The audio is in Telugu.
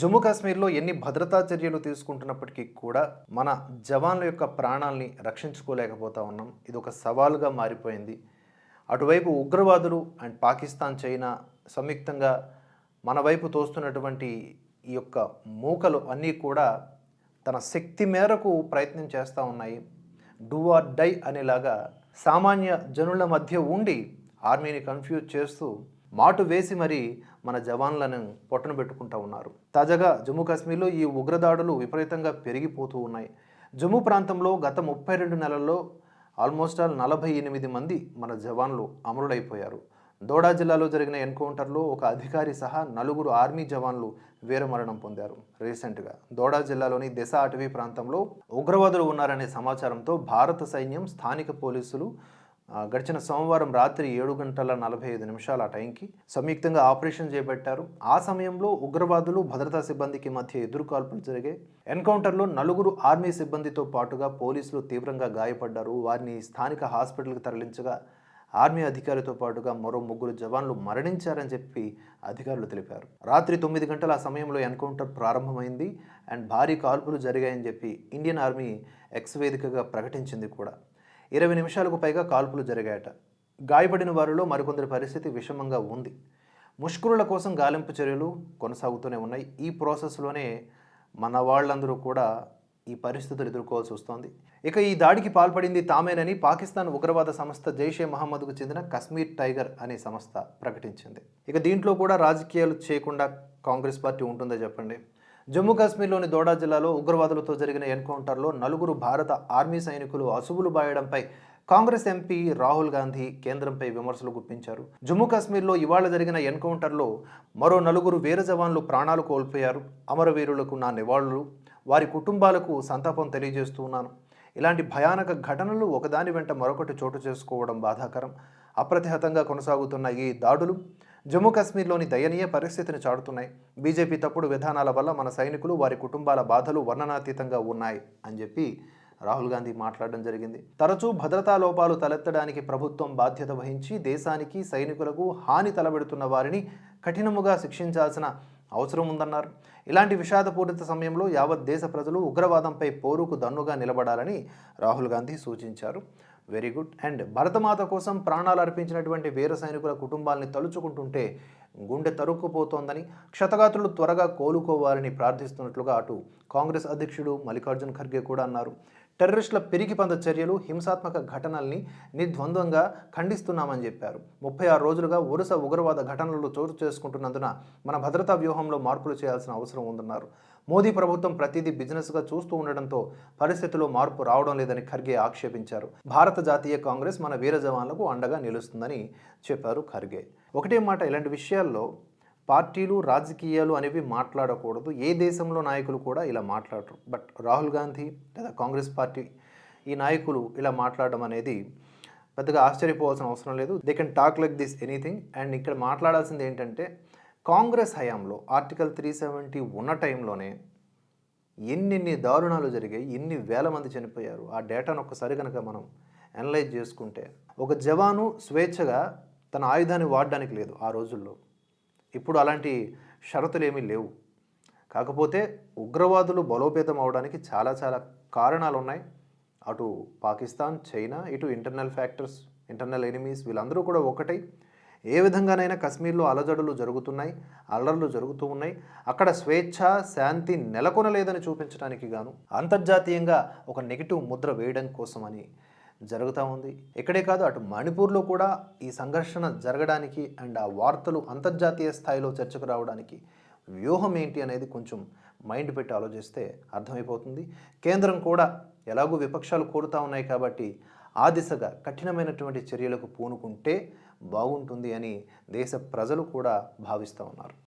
జమ్మూ కాశ్మీర్లో ఎన్ని భద్రతా చర్యలు తీసుకుంటున్నప్పటికీ కూడా మన జవాన్ల యొక్క ప్రాణాల్ని రక్షించుకోలేకపోతా ఉన్నాం. ఇది ఒక సవాలుగా మారిపోయింది. అటువైపు ఉగ్రవాదులు అండ్ పాకిస్తాన్ చైనా సంయుక్తంగా మన వైపు తోస్తున్నటువంటి ఈ యొక్క మూకలు అన్నీ కూడా తన శక్తి మేరకు ప్రయత్నం చేస్తూ ఉన్నాయి. డూ ఆర్ డై అనేలాగా సామాన్య జనుల మధ్య ఉండి ఆర్మీని కన్ఫ్యూజ్ చేస్తూ మాటు వేసి మరీ మన జవాన్లను పొట్టను పెట్టుకుంటూ ఉన్నారు. తాజాగా జమ్మూ కాశ్మీర్లో ఈ ఉగ్రదాడులు విపరీతంగా పెరిగిపోతూ ఉన్నాయి. జమ్మూ ప్రాంతంలో గత ముప్పై రెండు నెలల్లో ఆల్మోస్ట్ ఆల్ నలభై ఎనిమిది మంది మన జవాన్లు అమరుడైపోయారు దోడా జిల్లాలో జరిగిన ఎన్కౌంటర్లో ఒక అధికారి సహా నలుగురు ఆర్మీ జవాన్లు వీరమరణం పొందారు. రీసెంట్గా దోడా జిల్లాలోని దిశ అటవీ ప్రాంతంలో ఉగ్రవాదులు ఉన్నారనే సమాచారంతో భారత సైన్యం స్థానిక పోలీసులు గడిచిన సోమవారం రాత్రి ఏడు గంటల నలభై ఐదు నిమిషాల ఆ టైంకి సంయుక్తంగా ఆపరేషన్ చేపట్టారు. ఆ సమయంలో ఉగ్రవాదులు భద్రతా సిబ్బందికి మధ్య ఎదురుకాల్పులు జరిగాయి. ఎన్కౌంటర్లో నలుగురు ఆర్మీ సిబ్బందితో పాటుగా పోలీసులు తీవ్రంగా గాయపడ్డారు. వారిని స్థానిక హాస్పిటల్కి తరలించగా ఆర్మీ అధికారితో పాటుగా మరో ముగ్గురు జవాన్లు మరణించారని చెప్పి అధికారులు తెలిపారు. రాత్రి తొమ్మిది గంటల ఆ సమయంలో ఎన్కౌంటర్ ప్రారంభమైంది. అండ్ భారీ కాల్పులు జరిగాయని చెప్పి ఇండియన్ ఆర్మీ ఎక్స్ వేదికగా ప్రకటించింది కూడా. ఇరవై నిమిషాలకు పైగా కాల్పులు జరిగాయట. గాయపడిన వారిలో మరికొందరి పరిస్థితి విషమంగా ఉంది. ముష్కరుల కోసం గాలింపు చర్యలు కొనసాగుతూనే ఉన్నాయి. ఈ ప్రాసెస్లోనే మన వాళ్ళందరూ కూడా ఈ పరిస్థితులు ఎదుర్కోవాల్సి వస్తోంది. ఇక ఈ దాడికి పాల్పడింది తామేనని పాకిస్తాన్ ఉగ్రవాద సంస్థ జైషే మహమ్మద్కు చెందిన కశ్మీర్ టైగర్ అనే సంస్థ ప్రకటించింది. ఇక దీంట్లో కూడా రాజకీయాలు చేయకుండా కాంగ్రెస్ పార్టీ ఉంటుందో చెప్పండి? జమ్మూ కాశ్మీర్లోని దోడా జిల్లాలో ఉగ్రవాదులతో జరిగిన ఎన్కౌంటర్లో నలుగురు భారత ఆర్మీ సైనికులు అసువులు బాయడంపై కాంగ్రెస్ ఎంపీ రాహుల్ గాంధీ కేంద్రంపై విమర్శలు గుప్పించారు. జమ్మూ కాశ్మీర్లో ఇవాళ జరిగిన ఎన్కౌంటర్లో మరో నలుగురు వీర జవాన్లు ప్రాణాలు కోల్పోయారు. అమరవీరులకు నా నివాళులు. వారి కుటుంబాలకు సంతాపం తెలియజేస్తూ ఉన్నాను. ఇలాంటి భయానక ఘటనలు ఒకదాని వెంట మరొకటి చోటు చేసుకోవడం బాధాకరం. అప్రతిహతంగా కొనసాగుతున్న ఈ దాడులు జమ్మూ కాశ్మీర్లోని దయనీయ పరిస్థితిని చాటుతున్నాయి. బీజేపీ తప్పుడు విధానాల వల్ల మన సైనికులు వారి కుటుంబాల బాధలు వర్ణనాతీతంగా ఉన్నాయి అని చెప్పి రాహుల్ గాంధీ మాట్లాడడం జరిగింది. తరచూ భద్రతా లోపాలు తలెత్తడానికి ప్రభుత్వం బాధ్యత వహించి దేశానికి సైనికులకు హాని తలబెడుతున్న వారిని కఠినముగా శిక్షించాల్సిన అవసరం ఉందన్నారు. ఇలాంటి విషాదపూరిత సమయంలో యావత్ దేశ ప్రజలు ఉగ్రవాదంపై పోరుకు దన్నుగా నిలబడాలని రాహుల్ గాంధీ సూచించారు. Very good. అండ్ భరతమాత కోసం ప్రాణాలు అర్పించినటువంటి వీర సైనికుల కుటుంబాలని తలుచుకుంటుంటే గుండె తరుక్కుపోతోందని క్షతగాత్రులు త్వరగా కోలుకోవాలని ప్రార్థిస్తున్నట్లుగా అటు కాంగ్రెస్ అధ్యక్షుడు మల్లికార్జున్ ఖర్గే కూడా అన్నారు. టెర్రరిస్టుల పెరిగిపంద చర్యలు హింసాత్మక ఘటనల్ని నిర్ద్వంద్వంగా ఖండిస్తున్నామని చెప్పారు. ముప్పై ఆరు రోజులుగా వరుస ఉగ్రవాద ఘటనలు చోటు చేసుకుంటున్నందున మన భద్రతా వ్యూహంలో మార్పులు చేయాల్సిన అవసరం ఉందన్నారు. మోదీ ప్రభుత్వం ప్రతిదీ బిజినెస్గా చూస్తూ ఉండడంతో పరిస్థితిలో మార్పు రావడం లేదని ఖర్గే ఆక్షేపించారు. భారత జాతీయ కాంగ్రెస్ మన వీర జవాన్లకు అండగా నిలుస్తుందని చెప్పారు ఖర్గే. ఒకటే మాట ఇలాంటి విషయాల్లో పార్టీలు రాజకీయాలు అనేవి మాట్లాడకూడదు. ఏ దేశంలో నాయకులు కూడా ఇలా మాట్లాడరు. బట్ రాహుల్ గాంధీ లేదా కాంగ్రెస్ పార్టీ ఈ నాయకులు ఇలా మాట్లాడడం అనేది పెద్దగా ఆశ్చర్యపోవాల్సిన అవసరం లేదు. They can talk like this anything and ఇక్కడ మాట్లాడాల్సింది ఏంటంటే కాంగ్రెస్ హయాంలో ఆర్టికల్ త్రీ సెవెంటీ ఉన్న టైంలోనే ఎన్నెన్ని దారుణాలు జరిగాయి ఎన్ని వేల మంది చనిపోయారు ఆ డేటాను ఒక్కసారి కనుక మనం అనలైజ్ చేసుకుంటే ఒక జవాను స్వేచ్ఛగా తన ఆయుధాన్ని వాడడానికి లేదు ఆ రోజుల్లో. ఇప్పుడు అలాంటి షరతులు ఏమీ లేవు. కాకపోతే ఉగ్రవాదులు బలోపేతం అవడానికి చాలా చాలా కారణాలు ఉన్నాయి. అటు పాకిస్తాన్ చైనా ఇటు ఇంటర్నల్ ఫ్యాక్టర్స్ ఇంటర్నల్ ఎనిమీస్ వీళ్ళందరూ కూడా ఒకటై ఏ విధంగానైనా కశ్మీర్లో అలజడులు జరుగుతున్నాయి అల్లర్లు జరుగుతూ ఉన్నాయి. అక్కడ స్వేచ్ఛ శాంతి నెలకొనలేదని చూపించడానికి గాను అంతర్జాతీయంగా ఒక నెగిటివ్ ముద్ర వేయడం కోసమని జరుగుతూ ఉంది. ఇక్కడే కాదు అటు మణిపూర్లో కూడా ఈ సంఘర్షణ జరగడానికి అండ్ ఆ వార్తలు అంతర్జాతీయ స్థాయిలో చర్చకు రావడానికి వ్యూహం ఏంటి అనేది కొంచెం మైండ్ పెట్టి ఆలోచిస్తే అర్థమైపోతుంది. కేంద్రం కూడా ఎలాగో విపక్షాలు కోరుతూ ఉన్నాయి కాబట్టి ఆ దిశగా కఠినమైనటువంటి చర్యలకు పూనుకుంటే బాగుంటుంది అని దేశ ప్రజలు కూడా భావిస్తూ ఉన్నారు.